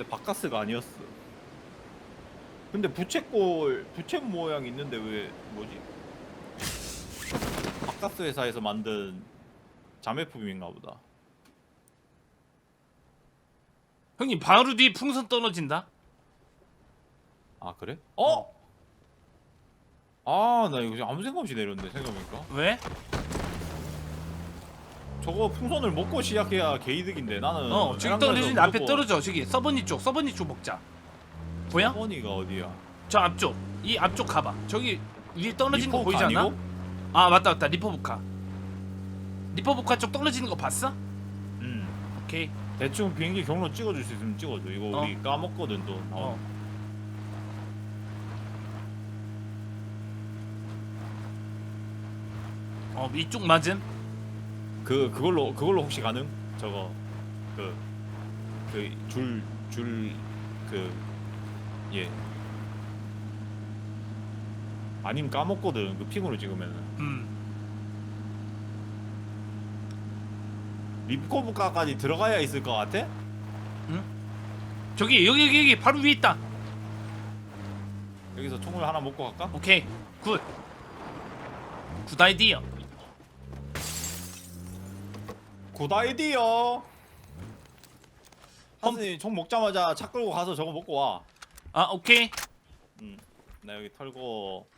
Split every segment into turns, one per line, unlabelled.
근데 바카스가 아니었어. 근데 부채꼴 부채 모양 있는데 왜 뭐지? 바카스 회사에서 만든 자매품인가 보다.
형님 바로 뒤 풍선 떨어진다.
아 그래? 어? 아 나 이거 아무 생각 없이 내렸네 생각해보니까
왜?
저거 풍선을 먹고 시작해야 개이득인데 나는
어
베란다에서
떨어진 앞에 떨어져 저기 서버니 쪽 서버니 쪽 먹자. 보여?
서버니가 어디야?
저 앞쪽 이 앞쪽 가봐. 저기 위에 떨어지는 거 보이지 않아?
아니고?
아 맞다 맞다 리퍼부카. 리퍼부카 쪽 떨어지는 거 봤어?
음
오케이.
대충 비행기 경로 찍어줄 수 있으면 찍어줘 이거
어.
우리 까먹거든 또
어.
어.
어 이쪽 맞음?
그 그걸로 그걸로 혹시 가능? 저거 그 그 줄 줄 그 예. 아님 까먹거든 그 핑으로 찍으면은
음.
립코브카까지 들어가야 있을 것 같아?
저기 여기 여기 여기 바로 위에 있다.
여기서 총을 하나 먹고 갈까?
오케이 굿. 굿 아이디어.
굿 아이디어. 선생님 총 먹자마자 차 끌고 가서 저거 먹고 와.
아 오케이.
음, 나 여기 털고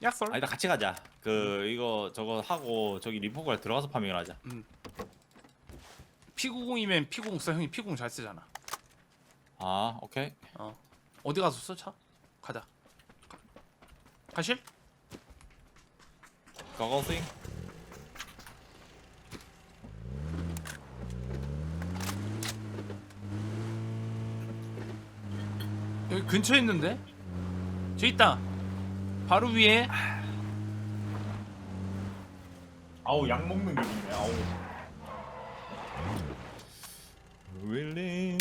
약설.
아니다 같이 가자. 그 이거 저거 하고 저기 리포가 들어가서 파밍을 하자.
P90이면 P90 써 형이 P90 잘 쓰잖아.
아 오케이.
어 어디 가서 써 차? 가자. 가- 가실?
가고싱.
여기 근처에 있는데? 저 있다. 바로 위에.
아우 약 먹는 느낌이네. 아우. 윌링.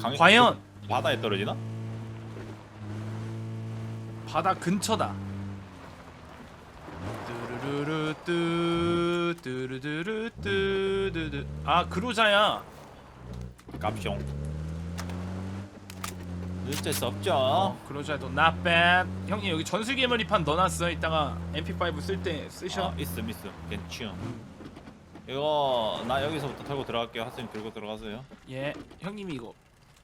강-
과연
그 바다에 떨어지나?
바다 근처다. 뚜루루루 뚜 뚜루루루 뚜두두. 아 그로자야.
깝숑. 어쩔 수 없죠.
어, 그로자도 not bad. 형님 여기 전술 개머리판 넣어놨어. 이따가 MP5 쓸 때 쓰셔.
아, 있음 있음. 괜찮. 이거 나 여기서부터 털고 들어갈게요. 하스님 들고 들어가세요.
예, 형님이 이거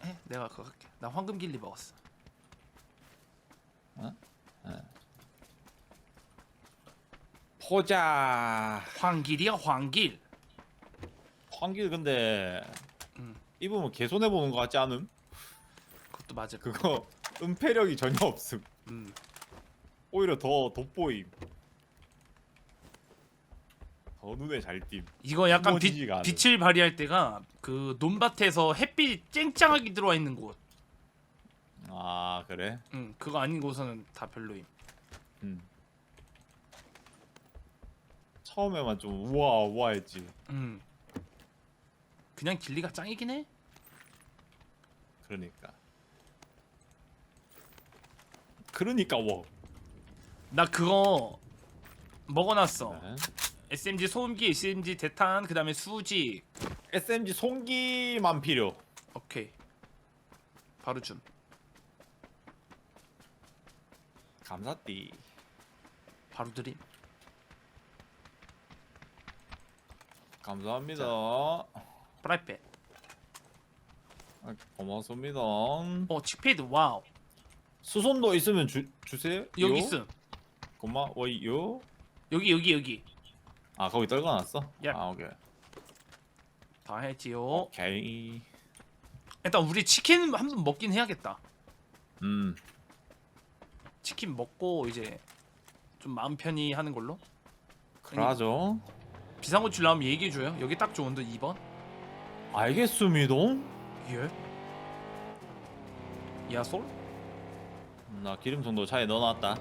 해. 내가 그거 할게. 나 황금 길리 먹었어.
포자.
황길이야 황길.
황길 근데
음.
입으면 개손해 보는 것 같지 않음?
그것도 맞을.
그거 은폐력이 전혀 없음.
음.
오히려 더 돋보임. 더 눈에 잘 띈.
이거 약간 빛. 빛을 발휘할 때가 그 논밭에서 햇빛이 쨍쨍하게 들어와 있는 곳.
아 그래?
음, 그거 아닌 곳은 다 별로임.
음. 처음에만 좀 우와 우와했지.
음. 그냥 길리가 짱이긴 해.
그러니까. 그러니까 워.
나 그거 먹어놨어.
네.
SMG 소음기, SMG 대탄, 그다음에 수직.
SMG 송기만 필요.
오케이. 바로 줌.
감사띠.
바로 드림.
감사합니다.
프라이팬.
아, 고맙습니다.
어, 칙패드 와우.
수손도 있으면 주, 주세요.
여기
요?
있음.
고마워요.
여기 여기 여기.
아 거기 떨궈놨어?
예.
아 오케이.
다 했지요.
오케이.
일단 우리 치킨 한 번 먹긴 해야겠다.
음.
치킨 먹고 이제 좀 마음 편히 하는 걸로.
그러죠.
비상구출 나오면 얘기해 줘요. 여기 딱 좋은데 2번.
알겠습니다.
예. 야솔?
나 기름 정도 차에 넣어놨다.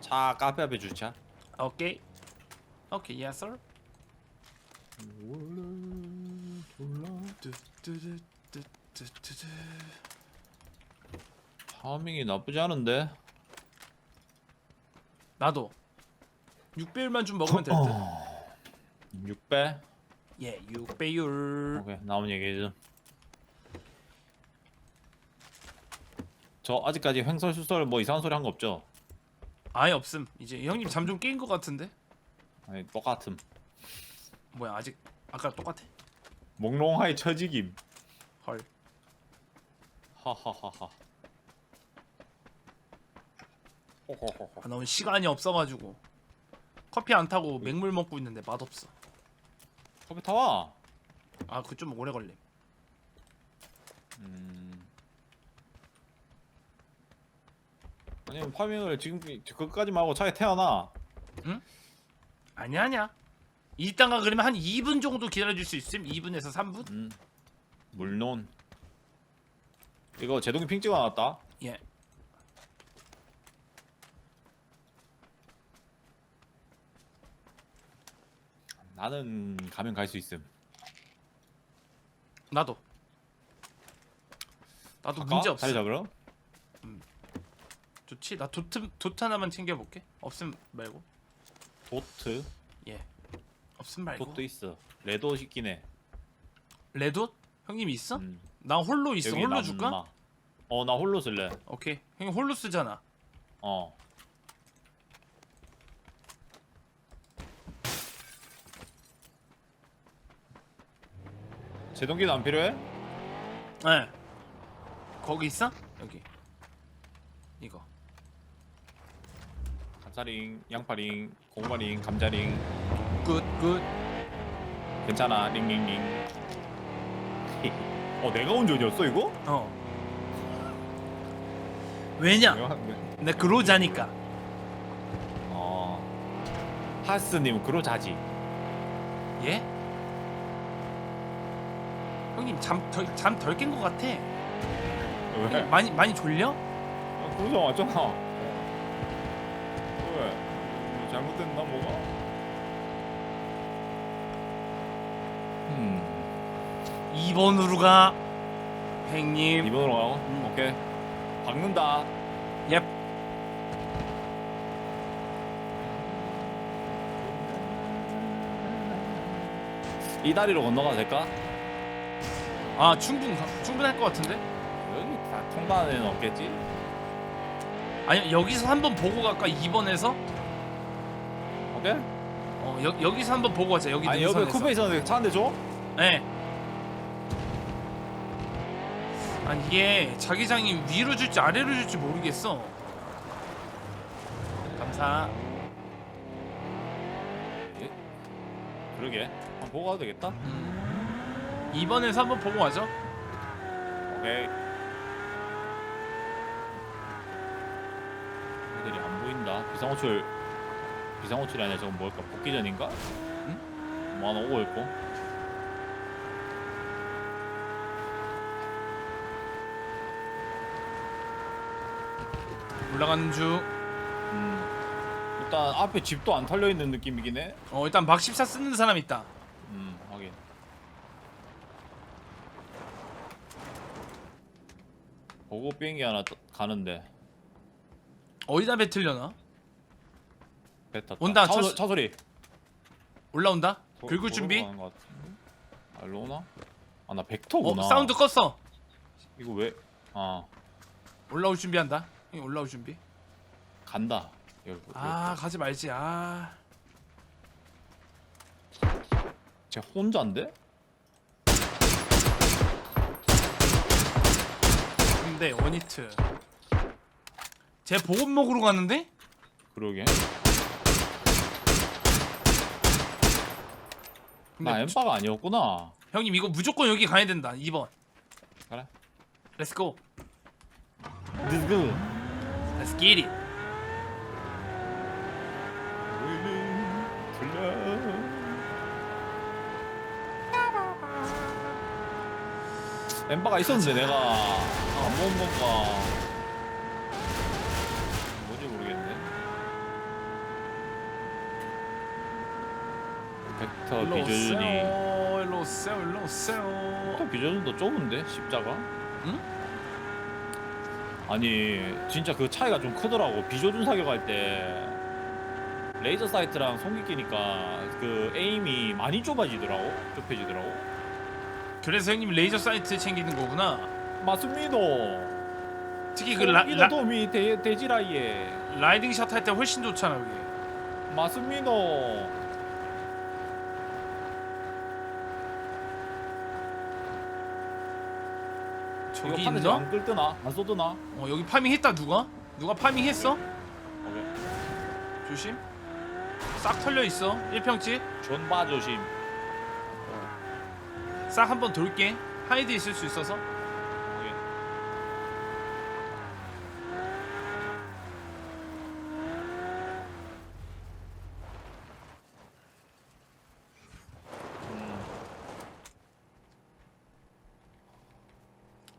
차 카페 앞에 주차.
오케이. 오케이, 야솔.
타밍이 나쁘지 않은데.
나도 6배율만 좀 먹으면 될 듯.
6배.
예 6배율
오케이 나온 얘기 좀. 저 아직까지 횡설 수설 뭐 이상한 소리 한 거 없죠?
아예 없음 이제 형님 잠 좀깬거 같은데
아니 똑같음.
뭐야 아직 아까 똑같아
몽롱하게 처지김.
헐
하하하하. 호호호호.
아, 나 오늘 시간이 없어가지고 커피 안 타고 맹물 먹고 있는데 맛 없어
커피 타와.
아 그거 좀 오래 걸림
음. 아니면 파밍을 지금 그까지 말고 차에 태어나.
아니야 아니야 이따가 그러면 한 2분 정도 기다려줄 수 있음 2분에서 3분
음. 물론. 이거 제동이 핑 찍어놨다.
예
나는 가면 갈 수 있음.
나도 나도
할까?
문제 없어
자리 잡으러?
좋지 나 도트 도트 하나만 챙겨 볼게 없음 말고
도트.
예 없음 말고
도트 있어. 레도 시키네
레돗 형님 있어?
음.
나 홀로 있어
여기
홀로
남마.
줄까?
어, 나 홀로 쓸래.
오케이 형님 홀로 쓰잖아
어. 제동기는 안 필요해?
네 거기 있어? 여기 이거
감사링, 양파링, 고구마링, 감자링.
굿 굿
괜찮아. 링링링. 어, 내가 운전이었어 이거?
어 왜냐
내가 한 게.
내 그로자니까
어. 하스님 그로자지.
예? 형님 잠덜잠덜 깬 것 같아
왜?
형님 많이 많이 졸려?
아, 그로자 왔잖아. 왜? 뭐 잘못됐나 뭐가? 음.
2번으로 가 형님
2번으로 가고?
음.
오케이. 박는다.
예
이 다리로 건너가도 될까?
아 충분 충분할 것 같은데?
여기 다 통과하는 애는 없겠지?
아니 여기서 한번 보고 갈까 2번에서?
오케이?
어 여, 여기서 한번 보고 가자 여기
아니 여기
능선에서.
쿠페 있었는데 차한대 줘?
네. 아니 이게 자기장이 위로 줄지 아래로 줄지 모르겠어. 감사.
예? 그러게 한번 보고 가도 되겠다
음. 2번에서 한번 보고 가죠.
오케이 애들이 안 보인다 비상호출 비상호출이 아니라 저건 뭘까 복귀전인가? 응? 뭐 하나 오고 있고
올라가는 중.
음. 일단 앞에 집도 안 털려 있는 느낌이긴 해.
어 일단 막 14 쓰는 사람 있다.
음, 하긴. 보고 비행기 하나 떠- 가는데
어디다 뱉으려나?
배 탔다.
온다,
차,
차
소-
수-
차 소리.
올라온다.
도-
긁을
도로
준비.
가는 것 같은데? 아, 오나? 아,
나어
벡터구나.
사운드 껐어.
이거 왜? 아,
올라올 준비한다. 올라올 준비.
간다. 여기,
아 가지 말지. 아.
쟤 혼자인데?
근데 원히트. 제 보급 먹으러 갔는데?
그러게.
근데
나 엠바가 아니었구나.
형님 이거 무조건 여기 가야 된다. 2번.
그래.
Let's go.
Let's go.
Let's get it.
엠바가 있었는데 내가 안본 건가 뭔지 모르겠네 벡터
일로
비조준이
오세요. 일로 오세요. 일로 오세요.
벡터 비조준도 좁은데 십자가
응?
아니 진짜 그 차이가 좀 크더라고 비조준 사격할 때 레이저 사이트랑 송기 끼니까 그 에임이 많이 좁아지더라고 좁혀지더라고
그래서 형님 레이저 사이트 챙기는 거구나.
맞습니다
특히 그 라, 라,
도움이 되, 되지라예
라이딩 샷 할 때 훨씬 좋잖아 그게.
맞습니다
저기
이거 판에서
있나?
안 끌뜨나? 안 쏘드나?
어 여기 파밍 했다 누가? 누가 파밍 했어?
오케이
조심. 싹 털려 있어. 1평집.
존바 조심
싹 한번 돌게. 하이드 있을 수 있어서.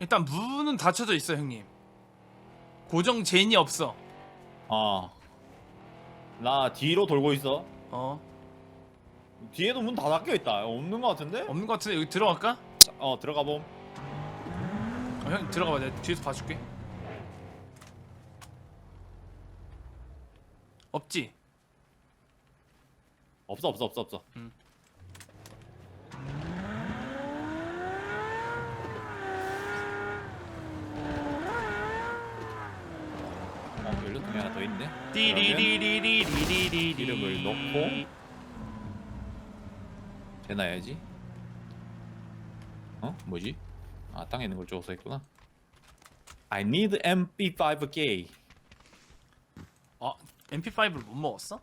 일단 문은 닫혀져 있어 형님. 고정 젠이 없어.
아. 나 뒤로 돌고 있어.
어
뒤에도 문 다 닫혀 있다. 없는 것 같은데?
없는 것 같은데 여기 들어갈까?
어 들어가 봄.
어, 형 들어가봐 내가 뒤에서 봐줄게. 없지.
없어 없어 없어 없어.
응.
어 연료통이 하나 더 있네.
띠리리리리리리리
기름을 넣고. 해놔야지. 어 뭐지? 아 땅에 있는 걸 줘서 했구나. I need MP5K.
어 MP5를 못 먹었어?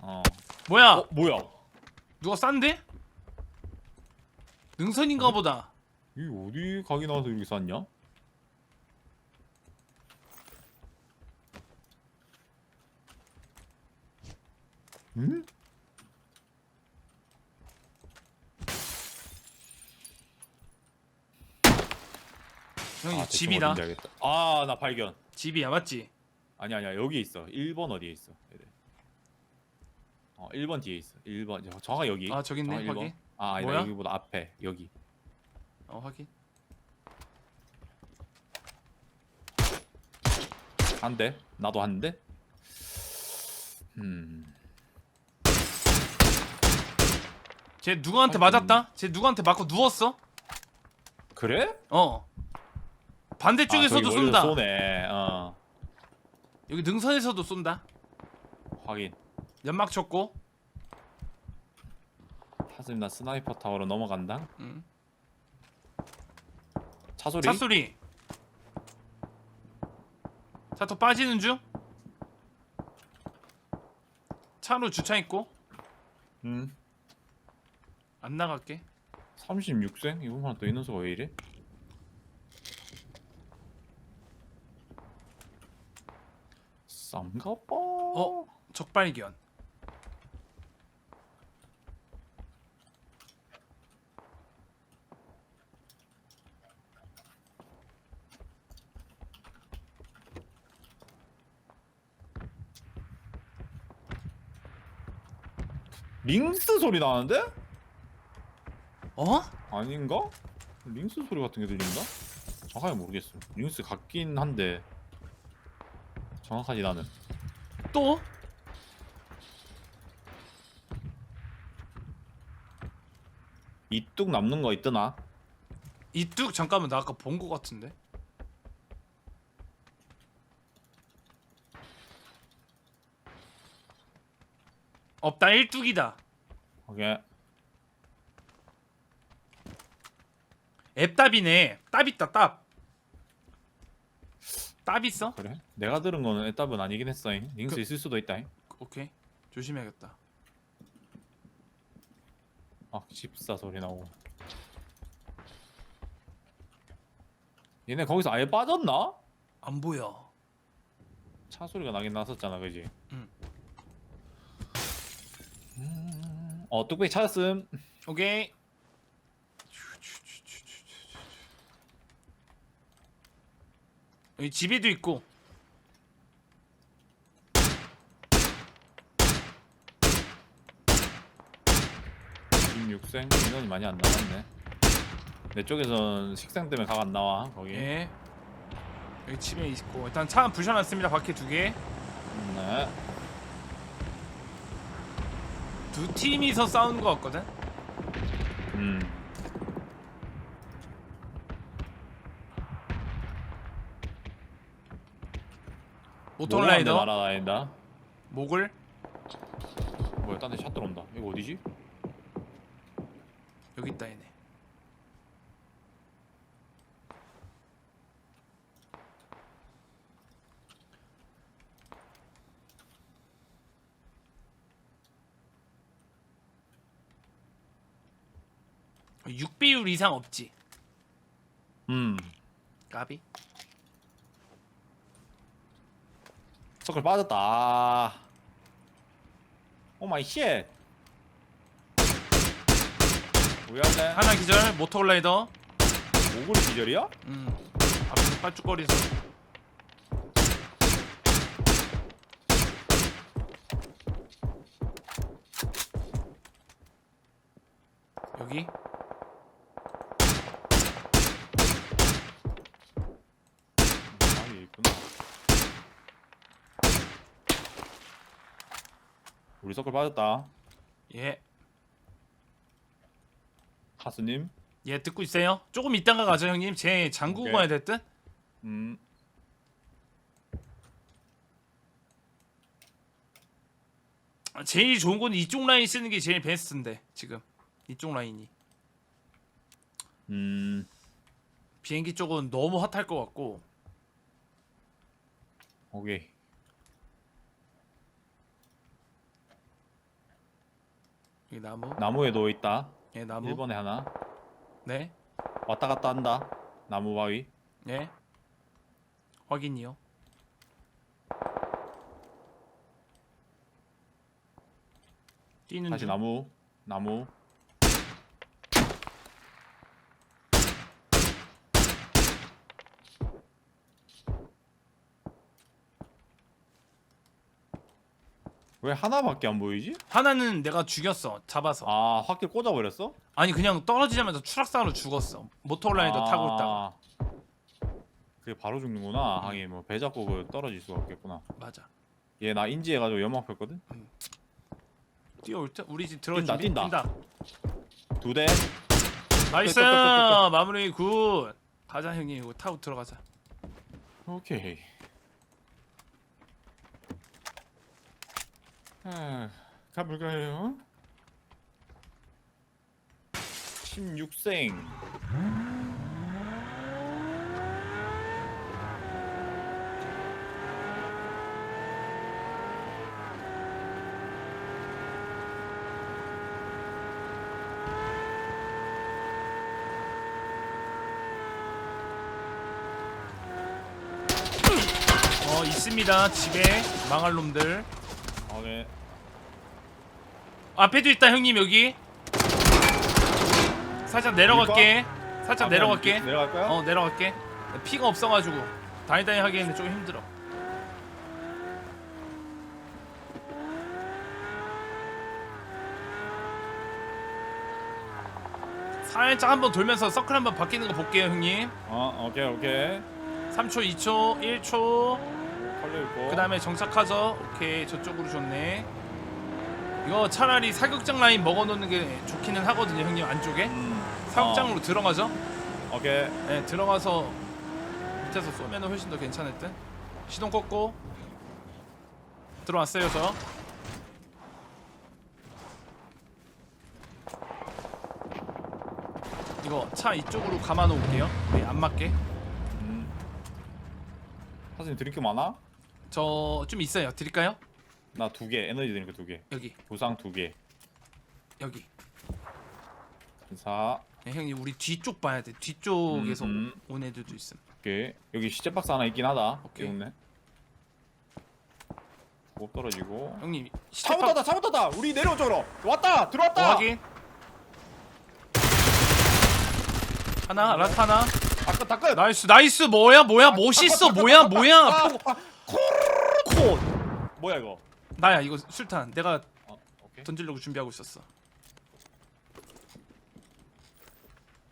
어.
뭐야?
어 뭐야?
누가 싼데? 능선인가 보다.
이 어디 가게 나와서 이렇게 쌌냐? 응?
형이
아, 대충
집이다.
어딘지 알겠다. 아, 나 발견.
집이야 맞지?
아니 아니야. 여기 있어. 1번 어디에 있어? 얘들. 어, 1번 뒤에 있어. 1번. 저- 정확히 여기.
아 저기 있네
정확히
확인.
1번. 아, 아니다.
뭐야?
여기보다 앞에. 여기.
어 확인.
한 대. 나도 한 대. 음.
쟤 누구한테. 맞았다? 쟤 누구한테 맞고 누웠어?
그래?
어. 반대쪽에서도
아, 저기 멀리서
쏜다.
쏘네. 어.
여기 능선에서도 쏜다.
확인.
연막 쳤고.
사슴 나 스나이퍼 타워로 넘어간다.
응.
차 소리.
차 소리. 차또 빠지는 중. 차로 주차 있고
음.
안 나갈게.
36생? 이번 판또 있는 수가 왜 이래? 쌈가빠.
어? 적발견.
링스 소리 나는데?
어?
아닌가? 링스 소리 같은 게 들린다? 정확하게 모르겠어. 링스 같긴 한데 정확하지 나는.
또?
이뚝 남는 거 있더나?
이 뚝 잠깐만 나 아까 본 거 같은데. 없다 일뚝이다.
오케이.
앱답이네. 답 있다 답. 답 있어?
그래? 내가 들은 거는 애답은 아니긴 했어. 잉. 링스
그-
있을 수도 있다. 잉.
오케이 조심해야겠다.
아, 집사 소리 나고. 얘네 거기서 아예 빠졌나?
안 보여.
차 소리가 나긴 났었잖아, 그지?
응.
음, 어, 뚝배기 찾았음.
오케이. 여기 집에도 있고.
음, 16생 인원이 많이 안 남았네. 내 쪽에선 식생 때문에 각 안 나와 거기.
예. 여기 집에 있고 일단 차 부셔놨습니다. 바퀴 두 개.
네.
두 팀이서 싸우는 것 같거든.
음.
오토라이더
날아다닌다.
목을
뭐야, 딴데 샷 들어온다. 이거 어디지?
여기 있다 얘네. 육비율 이상 없지.
음.
까비.
서클 빠졌다. 아. 오 마이 쉣. 왜안돼
하나 기절 모토라이더.
모골이 기절이야?
음. 앞에서 빠쭉거리서. 여기
아니 있구나. 우리 서클 빠졌다.
예.
하스님.
예 듣고 있어요. 조금 이따가 가죠 형님. 제 장구
오케이.
가야 될 듯.
음.
아, 제일 좋은 건 이쪽 라인 쓰는 게 제일 베스트인데 지금 이쪽 라인이
음.
비행기 쪽은 너무 핫할 것 같고
오케이.
여기 나무
나무에 누워 있다.
예 나무
1번에 하나.
네
왔다 갔다 한다. 나무 바위.
예. 확인이요. 뛰는
다시
중.
나무. 나무. 왜 하나밖에 안 보이지?
하나는 내가 죽였어. 잡아서.
아, 확길 꽂아버렸어?
아니 그냥 떨어지자마자 추락사로 죽었어. 모터라이더 타고
아.
있다가.
그게 바로 죽는구나. 하긴 뭐배 잡고 그 떨어질 수가 없겠구나.
맞아.
얘 나 인지해가지고 연막 폈거든.
뛰어올 때 우리 집
뛴다,
준비?
뛴다. 두 대.
나이스. 마무리 굿. 가자 형님 이거 타고 들어가자.
오케이. 아, 가볼까요? 16생.
어 있습니다 집에 망할 놈들.
오케이.
앞에도 있다 형님 여기. 살짝 내려갈게. 살짝
아,
내려갈게.
그럼 내려갈 거야?
어 내려갈게 피가 없어가지고 다니다니 하기에는 좀 힘들어 살짝 한번 돌면서 서클 한번 바뀌는 거 볼게요 형님
어, 오케이, 오케이.
3초 2초 1초
털려 있고.
그 다음에 정착하죠 오케이 저쪽으로 좋네 이거 차라리 사격장 라인 먹어놓는 게 좋기는 하거든요 형님 안쪽에.
음,
사격장으로 들어가죠?
어, 오케이.
네 들어가서 밑에서 쏘면 훨씬 더 괜찮을 듯. 시동 꽂고. 들어왔어요 저. 이거 차 이쪽으로 감아 놓을게요. 네, 안 맞게.
음. 사장님 드링크 많아?
저 좀 있어요. 드릴까요?
나 두 개. 에너지 드링크 두 개.
여기
부상 두 개.
여기
감사.
네, 형님 우리 뒤쪽 봐야 돼 뒤쪽에서
음,
온 애들도 있음
오케이. 여기 시체 박스 하나 있긴 하다.
오케이.
귀엽네. 못 떨어지고.
형님
잘못하다, 잘못하다. 우리 내려온 쪽으로. 왔다,
어,
들어왔다.
확인 하나 라트 하나
다 끝, 다 끝.
나이스 나이스 뭐야 뭐야 멋있어 뭐야 뭐야
아,
포-
아, 코. 뭐야 이거?
나야 이거 술탄 내가
어, 오케이.
던지려고 준비하고 있었어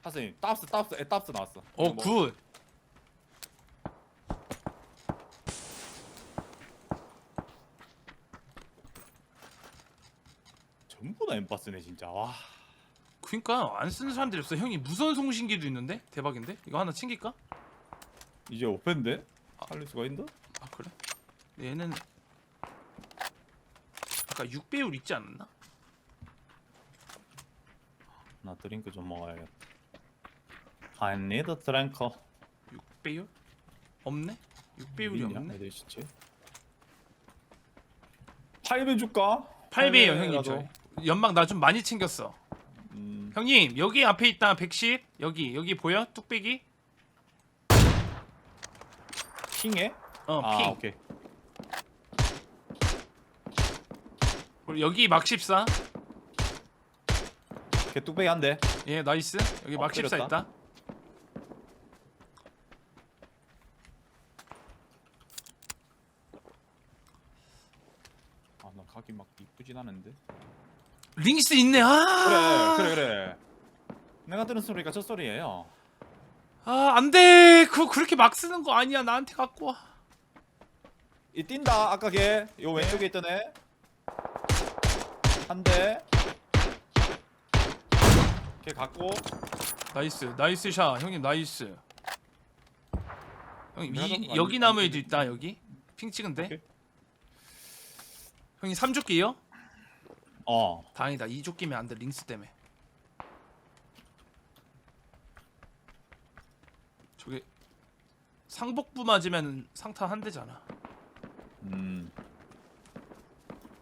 사장님, 따스, 따스, 에 따스 나왔어.
어
뭐,
굿
전부 없다 쓰네 진짜 와
그니까 안 쓰는 사람들이 없어 형님 무선 송신기도 있는데 대박인데 이거 하나 챙길까?
이제 오픈데? 살릴 수가 있나?
아 그래? 얘는 아까 6배율 있지 않았나?
나 드링크 좀 먹어야겠다 I need a drink
6배율? 없네? 6배율이
있냐?
없네?
애들 시체 8배 줄까?
8배예요
8배
형님. 저 연막 나 좀 많이 챙겼어
음,
형님 여기 앞에 있다 110 여기 여기 보여? 뚝배기?
핑해?
어아핑
오케이
그리고 여기 막 14.
걔 뚝배기 한대.
예 나이스. 여기 막14
엎드렸다.
있다.
아나 각이 막 이쁘진 않은데.
링스 있네. 아!
그래 그래 그래. 내가 들은 소리가 저 소리예요.
아 안 돼. 그거 그렇게 막 쓰는 거 아니야. 나한테 갖고 와.
이 뛴다 아까 걔요 왼쪽에 있던 애 한대 걔 갖고.
나이스 나이스 샷. 형님 나이스. 형님
내가
이, 여기
아니-
나무에도 있다 여기? 핑 찍은데?
오케이.
형님 3조끼요?
어.
다행이다. 2조끼면 안돼 링스 때문에. 저게 상복부 맞으면 상타 한 대잖아.
음.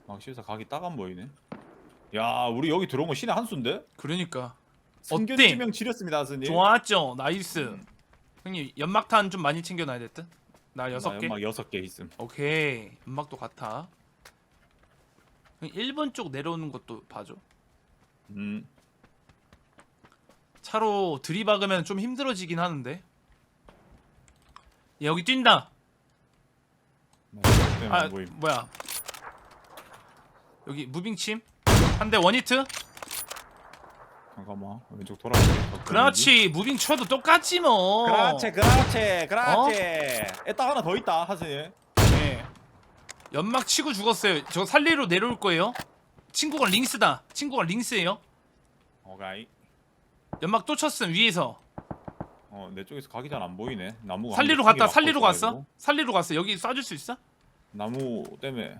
막시에서 각이 딱 안 보이네. 야, 우리 여기 들어온 거 신의 한 수인데?
그러니까 어때?
지명 지렸습니다, 스님.
좋았죠 나이스
음.
형님 연막탄 좀 많이 챙겨놔야 됐든 나 여섯 개
막 여섯 개 있음.
오케이 연막도 같아 형 1번 쪽 내려오는 것도 봐줘
음.
차로 들이박으면 좀 힘들어지긴 하는데 얘 여기 뛴다
아, 아안 보임.
뭐야 여기 무빙침 한대 원히트
잠깐만. 왼쪽 돌아볼게.
그렇지 무빙 쳐도 똑같지 뭐
그렇지, 그렇지, 그렇지. 에딱 하나 더 있다, 하스님.
네. 연막 치고 죽었어요 저 살리로 내려올 거예요 친구가 링스다 친구가 링스예요
오케이.
연막 또 쳤음 위에서
어, 내 쪽에서 각이 잘 안 보이네. 나무가
살리로
한개
갔다 살리로 갔어
있어가지고.
살리로 갔어 여기 쏴줄 수 있어?
나무 때문에.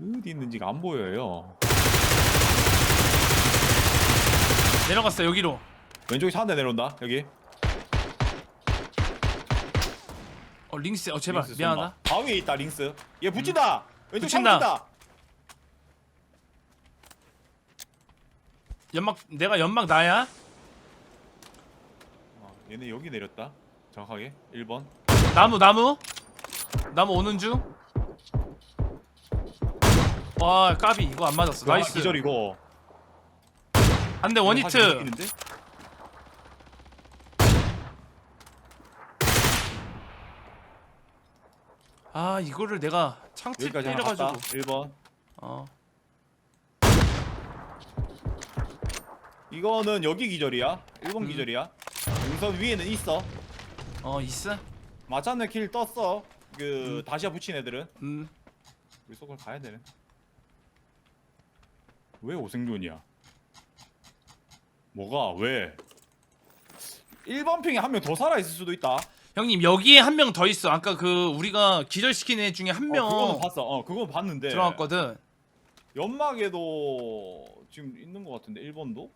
어디 있는지가 안 보여요.
내려갔어 여기로
왼쪽에 차한대 내려온다. 여기.
어 링스 어 제발
링스
미안하다.
바위에 있다 링스. 얘 붙인다. 왼쪽 차
붙인다.
붙인다.
연막 내가 연막 나야
어, 얘네 여기 내렸다. 정확하게 1번.
나무 나무 나무 오는 중 와 까비 이거 안 맞았어
그 하나
나이스
기절이고.
한대 원히트? 아 이거를 내가 창틀
여기까지 하나 갔다.
때려가지고
1번.
어
이거는 여기 기절이야. 1번
음.
기절이야. 능선 위에는 있어.
어 있어
마찬네 킬 떴어. 그 다시야 붙인 애들은
음
우리 속을 가야 되네. 왜 오생존이야? 뭐가 왜? 1번 핑에 한 명 더 살아 있을 수도 있다.
형님 여기에 한 명 더 있어 아까 그 우리가 기절시킨 애 중에 한
어,
명
그거는 봤어. 어, 그건 봤는데.
들어갔거든
연막에도 지금 있는 것 같은데 1번도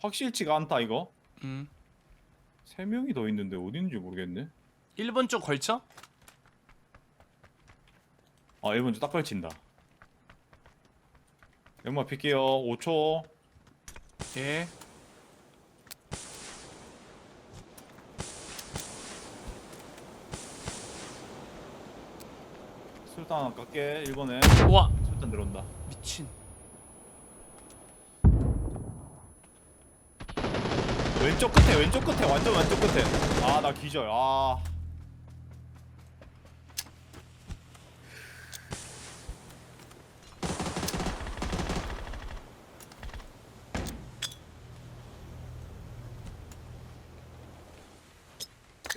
확실치가 않다 이거.
음
세 명이 더 있는데 어디 있는지 모르겠네.
1번 쪽 걸쳐
아 1번 좀딱 걸친다. 연막 필게요. 5초.
예
술탄 하나 깎게 1번에
우와
술탄 들어온다.
미친
왼쪽 끝에 왼쪽 끝에 완전 왼쪽 끝에. 아 나 기절. 아.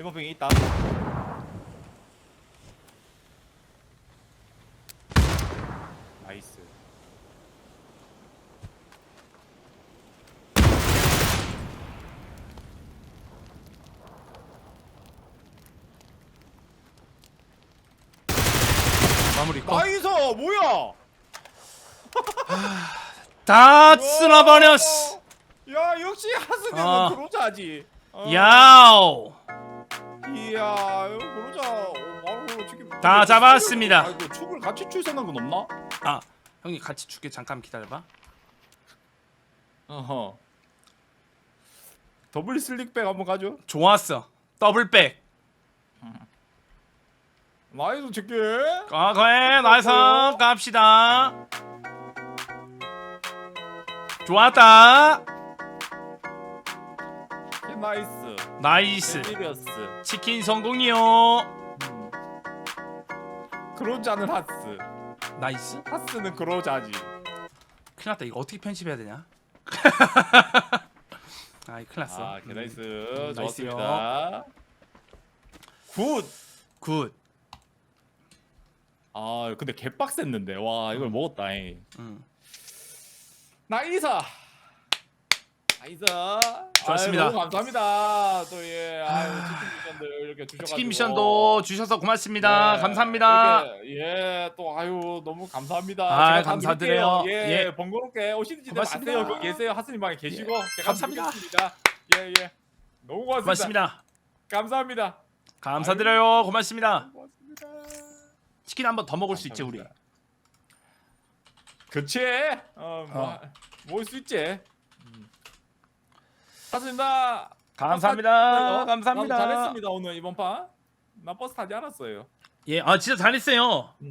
1번 빙이 있다 나이스
마무리 거.
나이스 뭐야
다 쓸어버렸어.
야 역시 하승이는
아.
그로자지 어.
야오.
이야 이거 그러자 어, 바로 저기
다 잡았습니다.
아이고 축을 같이 출 생각은 없나?
아 형님 같이 줄게 잠깐 기다려봐.
어허 더블 슬릭백 한번 가죠
좋았어. 더블백.
나이스 제게
아 그래 나이스 갑시다. 좋았다.
나이스
나이스.
시리어스
치킨 성공이요.
음. 그로자는 하스
나이스.
하스는 그로자지
큰일 났다 이거 어떻게 편집해야 되냐? 아 이 큰일 났어.
아 오케이, 나이스
음,
좋았습니다 굿
굿.
아 근데 개빡셌는데 와 이걸 먹었다잉
음.
나이스 나이스
좋았습니다.
아유, 너무 감사합니다 또 예 아유 치킨 미션들 이렇게 주셔가지고
치킨 미션도 주셔서 고맙습니다.
예,
감사합니다.
이렇게, 예 또 아유 너무 감사합니다
아,
제가 다
감사드려요.
드릴게요. 예,
예.
번거롭게 오시는지
고맙습니다.
거기 계세요 하스님 방에 계시고 제가
감사합니다.
드리겠습니다 예 예 너무 고맙습니다.
고맙습니다.
감사합니다
감사드려요. 고맙습니다.
고맙습니다
치킨 한 번 더 먹을 수 있지 우리.
그치 어 뭐
어.
먹을 수 있지 음. 하스님다
감사합니다. 감사합니다.
잘했습니다 오늘 이번 판 나 버스 타지 않았어요
예, 아 진짜 잘했어요.